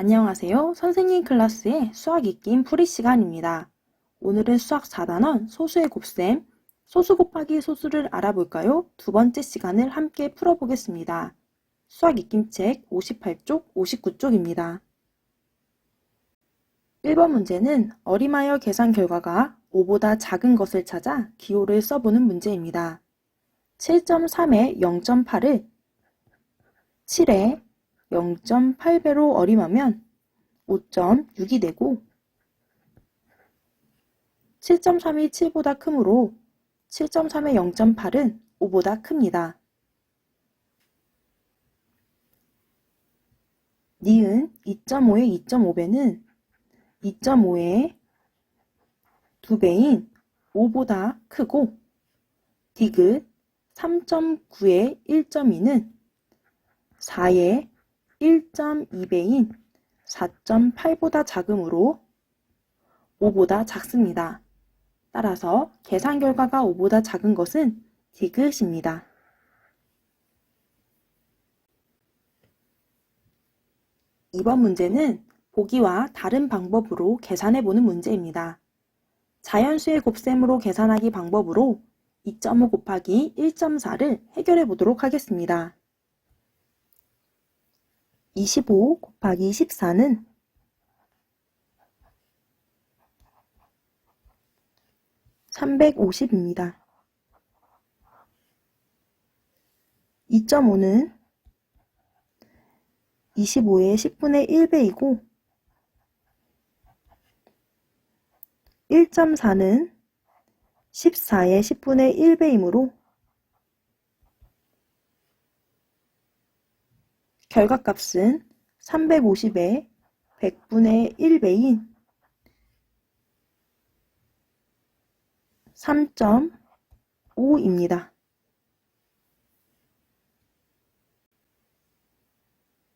안녕하세요. 선생님 클래스의 수학 익힘 풀이 시간입니다. 오늘은 수학 4단원 소수의 곱셈, 소수 곱하기 소수를 알아볼까요? 두 번째 시간을 함께 풀어보겠습니다. 수학 익힘책 58쪽, 59쪽입니다. 1번 문제는 어림하여 계산 결과가 5보다 작은 것을 찾아 기호를 써보는 문제입니다. 7.3에 0.8을 7에 0.8배로 어림하면 5.6이 되고 7.3이 7보다 크므로 7.3의 0.8은 5보다 큽니다. 니은 2.5의 2.5배는 2.5의 2배인 5보다 크고 디귿 3.9의 1.2는 4의 1.2배인 4.8보다 작으므로 5보다 작습니다. 따라서 계산 결과가 5보다 작은 것은 디귿입니다. 이번 문제는 보기와 다른 방법으로 계산해 보는 문제입니다. 자연수의 곱셈으로 계산하기 방법으로 2.5 곱하기 1.4를 해결해 보도록 하겠습니다. 25 곱하기 14는 350입니다. 2.5는 25의 10분의 1배이고 1.4는 14의 10분의 1배이므로 결과값은 350의 100분의 1배인 3.5입니다.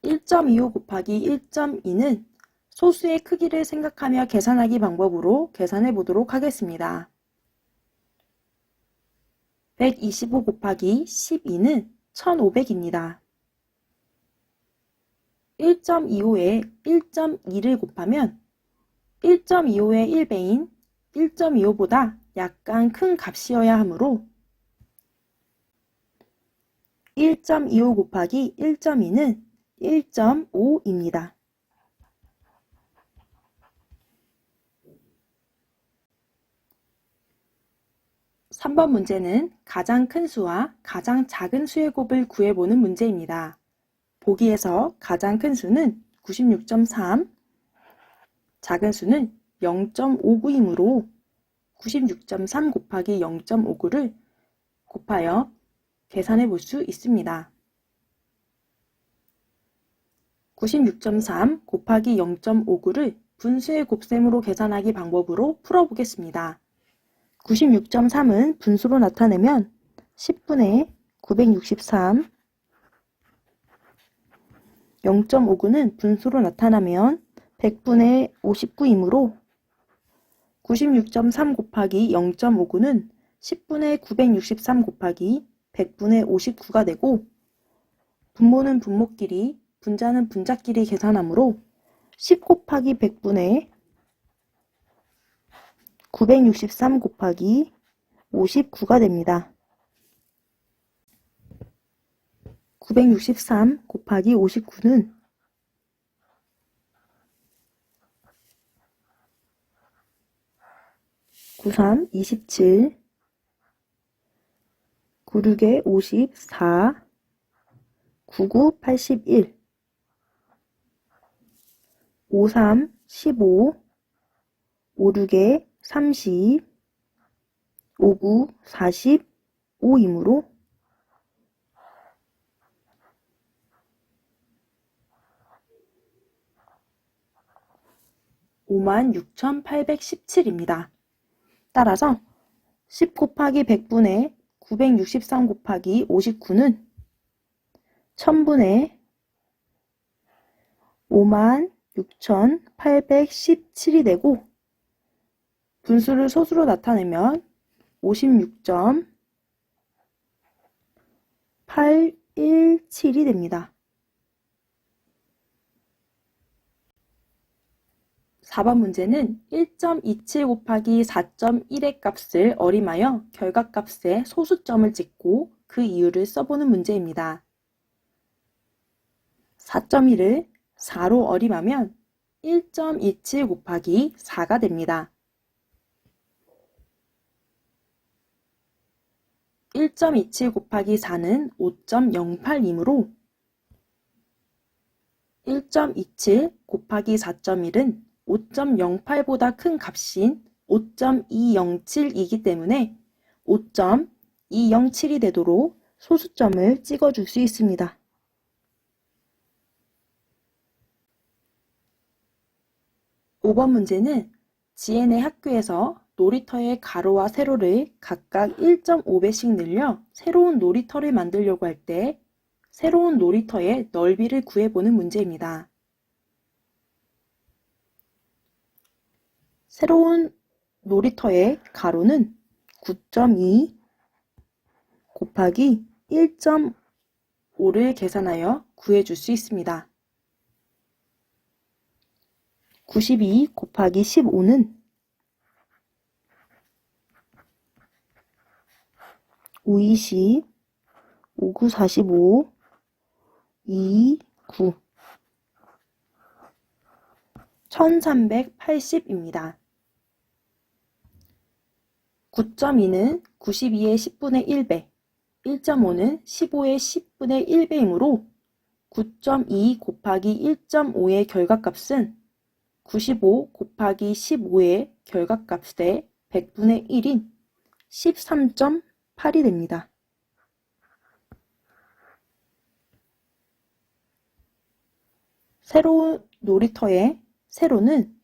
1.25 곱하기 1.2는 소수의 크기를 생각하며 계산하기 방법으로 계산해 보도록 하겠습니다. 125 곱하기 12는 1500입니다. 1.25에 1.2를 곱하면 1.25의 1배인 1.25보다 약간 큰 값이어야 하므로 1.25 곱하기 1.2는 1.5입니다. 3번 문제는 가장 큰 수와 가장 작은 수의 곱을 구해보는 문제입니다. 보기에서 가장 큰 수는 96.3, 작은 수는 0.59이므로 96.3 곱하기 0.59를 곱하여 계산해 볼 수 있습니다. 96.3 곱하기 0.59를 분수의 곱셈으로 계산하기 방법으로 풀어보겠습니다. 96.3은 분수로 나타내면 10분의 963 0.59는 분수로 나타나면 100분의 59이므로 96.3 곱하기 0.59는 10분의 963 곱하기 100분의 59가 되고 분모는 분모끼리 분자는 분자끼리 계산하므로 10 곱하기 100분의 963 곱하기 59가 됩니다. 963 곱하기 59는 93, 27, 96에 54, 99, 81, 53, 15, 56에 30, 59, 45이므로 56,817입니다. 따라서 10 곱하기 100분의 963 곱하기 59는 1000분의 56,817이 되고 분수를 소수로 나타내면 56.817이 됩니다. 4번 문제는 1.27 곱하기 4.1의 값을 어림하여 결과값에 소수점을 찍고 그 이유를 써보는 문제입니다. 4.1을 4로 어림하면 1.27 곱하기 4가 됩니다. 1.27 곱하기 4는 5.08이므로 1.27 곱하기 4.1은 5.08보다 큰 값인 5.207이기 때문에 5.207이 되도록 소수점을 찍어줄 수 있습니다. 5번 문제는 지엔의 학교에서 놀이터의 가로와 세로를 각각 1.5배씩 늘려 새로운 놀이터를 만들려고 할 때 새로운 놀이터의 넓이를 구해보는 문제입니다. 새로운 놀이터의 가로는 9.2 곱하기 1.5를 계산하여 구해줄 수 있습니다. 92 곱하기 15는 5, 20, 5, 9, 45, 2, 9 1380입니다. 9.2는 92의 10분의 1배, 1.5는 15의 10분의 1배이므로 9.2 곱하기 1.5의 결과값은 95 곱하기 15의 결과값의 100분의 1인 13.8이 됩니다. 새로운 놀이터의 세로는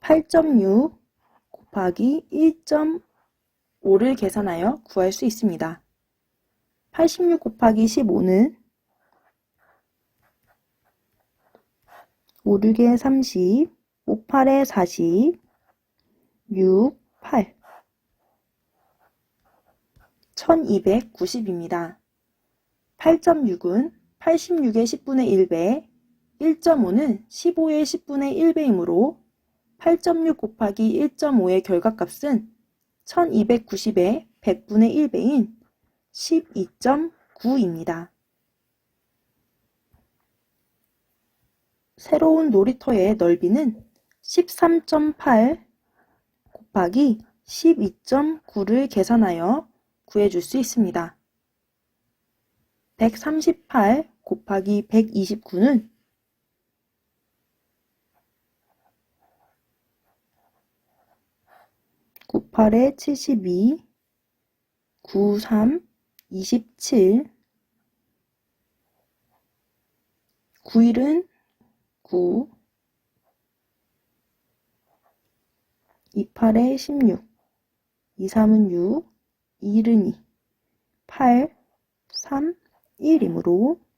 8.6 곱하기 1.5를 계산하여 구할 수 있습니다. 86 곱하기 15는 5, 6에 30, 5, 8에 40, 6, 8 1290입니다. 8.6은 86의 10분의 1배, 1.5는 15의 10분의 1배이므로 8.6 곱하기 1.5의 결과값은 1290의 100분의 1배인 12.9입니다. 새로운 놀이터의 넓이는 13.8 곱하기 12.9를 계산하여 구해줄 수 있습니다. 138 곱하기 129는 98에 72, 93, 27, 91은 9, 28에 16, 23은 6, 1은 2, 8, 3, 1이므로 만칠천팔백이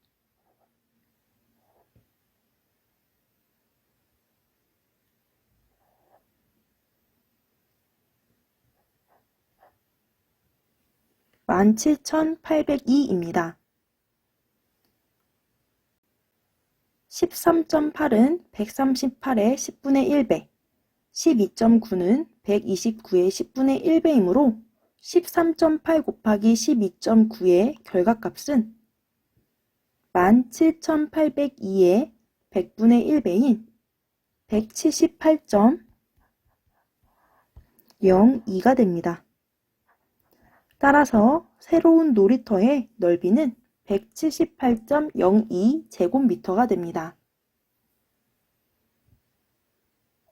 입니다. 13.8은 138의 10분의 1배, 12.9는 129의 10분의 1배이므로 13.8 곱하기 12.9의 결과값은 17,802의 100분의 1배인 178.02가 됩니다. 따라서 새로운 놀이터의 넓이는 178.02 제곱미터가 됩니다.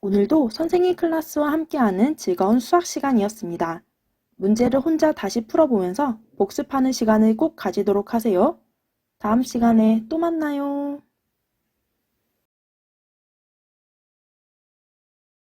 오늘도 선생님 클래스와 함께하는 즐거운 수학 시간이었습니다. 문제를 혼자 다시 풀어보면서 복습하는 시간을 꼭 가지도록 하세요. 다음 시간에 또 만나요.